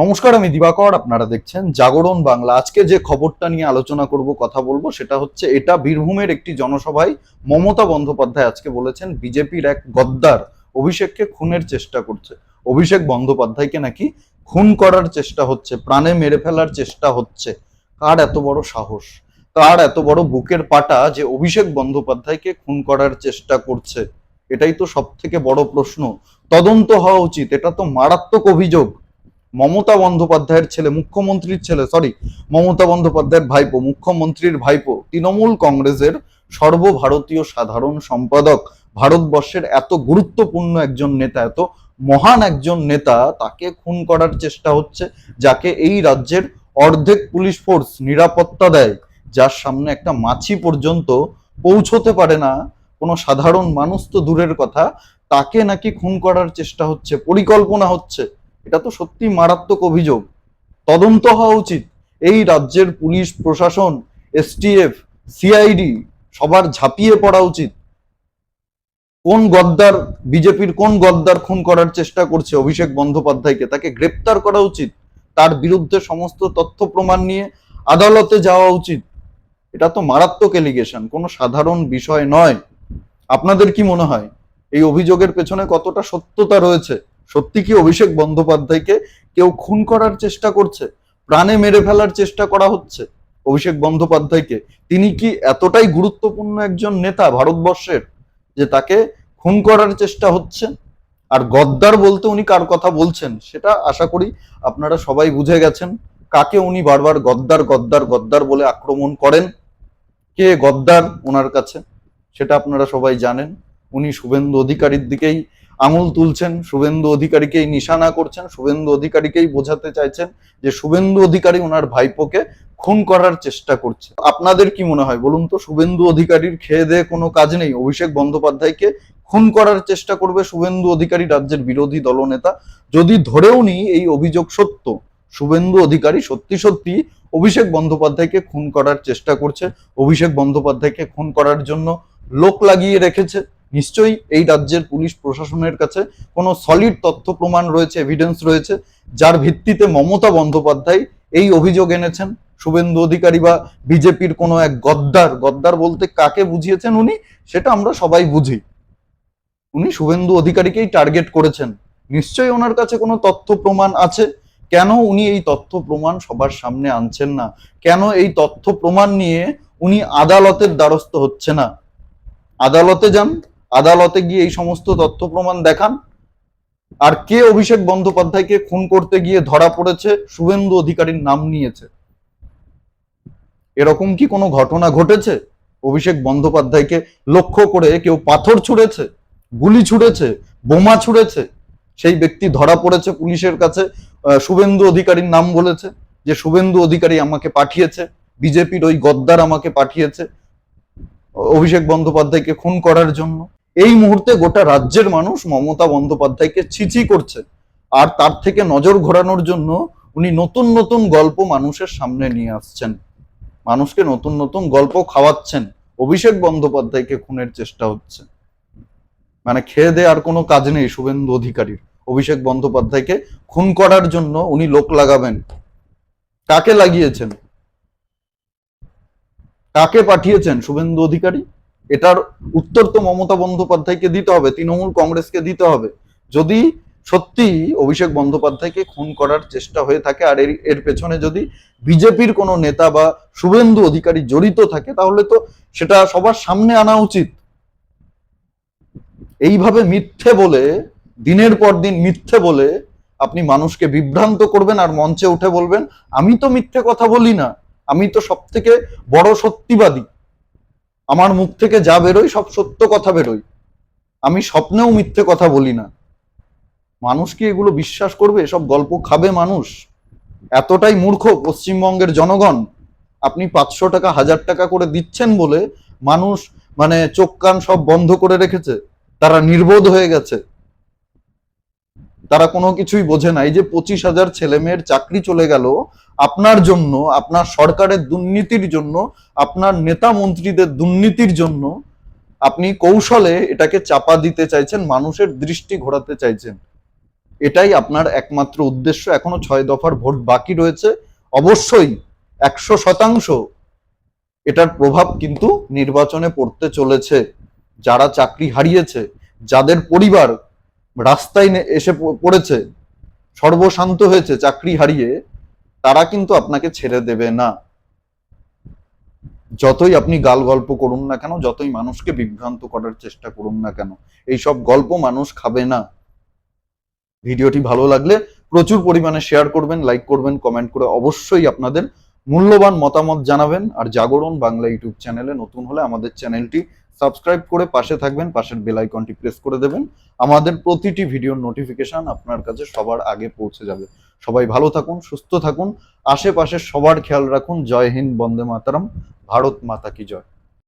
নমস্কার, আমি দিবাকর। আপনারা দেখছেন জাগরণ বাংলা। আজকে যে খবরটা নিয়ে আলোচনা করব, কথা বলব, সেটা হচ্ছে এটা বীরভূমের একটি জনসভায় মমতা বন্দ্যোপাধ্যায় আজকে বলেছেন, বিজেপির এক গদ্দার অভিষেককে খুনের চেষ্টা করছে। অভিষেক বন্দ্যোপাধ্যায়কে নাকি খুন করার চেষ্টা হচ্ছে, প্রাণে মেরে ফেলার চেষ্টা হচ্ছে। কার এত বড় সাহস? কার এত বড় বুকের পাটা যে অভিষেক বন্দ্যোপাধ্যায়কে খুন করার চেষ্টা করছে? এটাই তো সব থেকে বড় প্রশ্ন। তদন্ত হওয়া উচিত। এটা তো মারাত্মক অভিযোগ। মমতা বন্দ্যোপাধ্যায়ের ছেলে, মুখ্যমন্ত্রীর ছেলে সরি মমতা বন্দ্যোপাধ্যায়ের ভাইপো, মুখ্যমন্ত্রীর ভাইপো, তৃণমূল কংগ্রেসের সর্বভারতীয় সাধারণ সম্পাদক। ভারতবর্ষের এত গুরুত্বপূর্ণ একজন নেতা, এত মহান একজন নেতা, তাকে খুন করার চেষ্টা হচ্ছে, যাকে এই রাজ্যের অর্ধেক পুলিশ ফোর্স নিরাপত্তা দেয়, যার সামনে একটা মাছি পর্যন্ত পৌঁছতে পারে না। কোনো সাধারণ মানুষ তো দূরের কথা, তাকে নাকি খুন করার চেষ্টা হচ্ছে, পরিকল্পনা হচ্ছে। এটা তো সত্যি মারাত্মক অভিযোগ। তদন্ত হওয়া উচিত। এই রাজ্যের পুলিশ, প্রশাসন, এসটিএফ, সিআইডি সবার ঝাঁপিয়ে পড়া উচিত। কোন গদ্দার, বিজেপির কোন গদ্দার খুন করার চেষ্টা করছে অভিষেক বন্দ্যোপাধ্যায়কে? তাকে গ্রেপ্তার করা উচিত। তার বিরুদ্ধে সমস্ত তথ্য প্রমাণ নিয়ে আদালতে যাওয়া উচিত। এটা তো মারাত্মক এলিগেশন কোনো সাধারণ বিষয় নয়। আপনাদের কি মনে হয়? এই অভিযোগের পেছনে কতটা সত্যতা রয়েছে? সত্যি কি অভিষেক বন্দ্যোপাধ্যায়কে কেউ খুন করার চেষ্টা করছে? প্রাণে মেরে ফেলার চেষ্টা করা হচ্ছে অভিষেক বন্দ্যোপাধ্যায়কে। তিনি কি এতটাই গুরুত্বপূর্ণ একজন নেতা ভারতবর্ষের যে তাকে খুন করার চেষ্টা হচ্ছে? আর গদ্দার বলতে উনি কার কথা বলছেন সেটা আশা করি আপনারা সবাই বুঝে গেছেন। কাকে উনি বারবার গদ্দার গদ্দার গদ্দার বলে আক্রমণ করেন? কে গদ্দার ওনার কাছে সেটা আপনারা সবাই জানেন। উনি শুভেন্দু অধিকারীর দিকেই আঙুল তুলছেন, শুভেন্দু অধিকারীকেই নিশানা করছেন, শুভেন্দু অধিকারীকেই বোঝাতে চাইছেন যে শুভেন্দু অধিকারী ওনার ভাইপোকে খুন করার চেষ্টা করছে। আপনাদের কি মনে হয় বলুন তো? শুভেন্দু অধিকারীর খেয়ে দেয়ে কোনো কাজ নেই। অভিষেক বন্দ্যোপাধ্যায়কে খুন করার চেষ্টা করবে শুভেন্দু অধিকারী রাজ্যের বিরোধী দলনেতা। যদি ধরেও নি এই অভিযোগ সত্য, শুভেন্দু অধিকারী সত্যি সত্যি অভিষেক বন্দ্যোপাধ্যায়কে খুন করার চেষ্টা করছে। অভিষেক বন্দ্যোপাধ্যায়কে খুন করার জন্য লোক লাগিয়ে রেখেছে। নিশ্চয়ই এই রাজ্যের পুলিশ প্রশাসনের কাছে কোনো সলিড তথ্য প্রমাণ রয়েছে এভিডেন্স রয়েছে, যার ভিত্তিতে মমতা বন্দ্যোপাধ্যায় এই অভিযোগ এনেছেন। শুভেন্দু অধিকারী বা বিজেপির কোনো এক গদ্দার গদ্দার বলতে কাকে বুঝিয়েছেন উনি, সেটা আমরা সবাই বুঝি। উনি শুভেন্দু অধিকারীকেই টার্গেট করেছেন। নিশ্চয়ই ওনার কাছে কোনো তথ্য প্রমাণ আছে? কেন উনি এই তথ্য প্রমাণ সবার সামনে আনছেন না? কেন এই তথ্য প্রমাণ নিয়ে উনি আদালতের দ্বারস্থ হচ্ছে না? আদালতে যান আদালতে গিয়ে এই সমস্ত তথ্য প্রমাণ দেখান। আর কে অভিষেক বন্দ্যোপাধ্যায়কে খুন করতে গিয়ে ধরা পড়েছে, শুভেন্দু অধিকারীর নাম নিয়েছে। এরকম কি কোনো ঘটনা ঘটেছে? অভিষেক বন্দ্যোপাধ্যায়কে লক্ষ্য করে কেউ পাথর ছুঁড়েছে, গুলি ছুঁড়েছে, বোমা ছুঁড়েছে? সেই ব্যক্তি ধরা পড়েছে পুলিশের কাছে শুভেন্দু অধিকারীর নাম বলেছে, যে শুভেন্দু অধিকারী আমাকে পাঠিয়েছে, বিজেপির ওই গদ্দার আমাকে পাঠিয়েছে, অভিষেক বন্দ্যোপাধ্যায়কে খুন করার জন্য। এই মুহূর্তে গোটা রাজ্যের মানুষ মমতা বন্দ্যোপাধ্যায়কে ছিচি করছে। আর তার থেকে নজর ঘোরানোর জন্য উনি নতুন নতুন গল্প মানুষের সামনে নিয়ে আসছেন। মানুষকে নতুন নতুন গল্প খাওয়াচ্ছেন। অভিষেক বন্দ্যোপাধ্যায়কে খুনের চেষ্টা হচ্ছে। মানে খেয়ে দে আর কোনো কাজ নেই শুভেন্দু অধিকারীর। অভিষেক বন্দ্যোপাধ্যায়কে খুন করার জন্য উনি লোক লাগাবেন। কাকে লাগিয়েছেন? কাকে পাঠিয়েছেন শুভেন্দু অধিকারী? এটার উত্তর তো মমতা বন্দ্যোপাধ্যায়কে দিতে হবে, তৃণমূল কংগ্রেসকে দিতে হবে। যদি সত্যি অভিষেক বন্দ্যোপাধ্যায়কে খুন করার চেষ্টা হয়ে থাকে, আর এর এর পেছনে যদি বিজেপির কোনো নেতা বা শুভেন্দু অধিকারী জড়িত থাকে, তাহলে তো সেটা সবার সামনে আনা উচিত। এইভাবে মিথ্যে বলে, দিনের পর দিন মিথ্যে বলে আপনি মানুষকে বিভ্রান্ত করবেন আর মঞ্চে উঠে বলবেন, আমি তো মিথ্যে কথা বলি না। আমি তো সব থেকে বড় সত্যিবাদী। আমার মুখ থেকে যা বেরোয় সব সত্য কথা বেরোয়। আমি স্বপ্নেও মিথ্যে কথা বলি না। মানুষ কি এগুলো বিশ্বাস করবে? সব গল্প খাবে মানুষ? এতটাই মূর্খ পশ্চিমবঙ্গের জনগণ। আপনি পাঁচশো টাকা, হাজার টাকা করে দিচ্ছেন বলে মানুষ মানে চোখ কান সব বন্ধ করে রেখেছে। তারা নির্বোধ হয়ে গেছে। তারা কোনো কিছুই বোঝে না। এই যে পঁচিশ হাজার ছেলে মেয়ের চাকরি চলে গেল, আপনার জন্য, আপনার সরকারের দুর্নীতির জন্য, আপনার নেতা মন্ত্রীদের দুর্নীতির জন্য আপনি কৌশলে এটাকে চাপা দিতে চাইছেন, মানুষের দৃষ্টি ঘোরাতে চাইছেন। এটাই আপনার একমাত্র উদ্দেশ্য। এখনও ছয় দফার ভোট বাকি রয়েছে। অবশ্যই একশো শতাংশ এটার প্রভাব কিন্তু নির্বাচনে পড়তে চলেছে। যারা চাকরি হারিয়েছে, যাদের পরিবার রাস্তায় এসে পড়েছে, সর্বশান্ত হয়েছে, চাকরি হারিয়ে, তারা কিন্তু আপনাকে ছেড়ে দেবে না। যতই আপনি গাল গল্প করুন না কেন, যতই মানুষকে বিভ্রান্ত করার চেষ্টা করুন না কেন, এইসব গল্প মানুষ খাবে না। ভিডিওটি ভালো লাগলে প্রচুর পরিমাণে শেয়ার করবেন লাইক করবেন কমেন্ট করে অবশ্যই আপনাদের মূল্যবান মতামত জানাবেন। আর জাগরণ বাংলা ইউটিউব চ্যানেলে নতুন হলে আমাদের চ্যানেলটি সাবস্ক্রাইব করে পাশে থাকবেন, পাশের বেল আইকনটি প্রেস করে দেবেন। আমাদের প্রতিটি ভিডিওর নোটিফিকেশন আপনার কাছে সবার আগে পৌঁছে যাবে। সবাই ভালো থাকুন, সুস্থ থাকুন। আশেপাশে সবার খেয়াল রাখুন। জয় হিন্দ, বন্দে মাতারাম। ভারত মাতা কি জয়।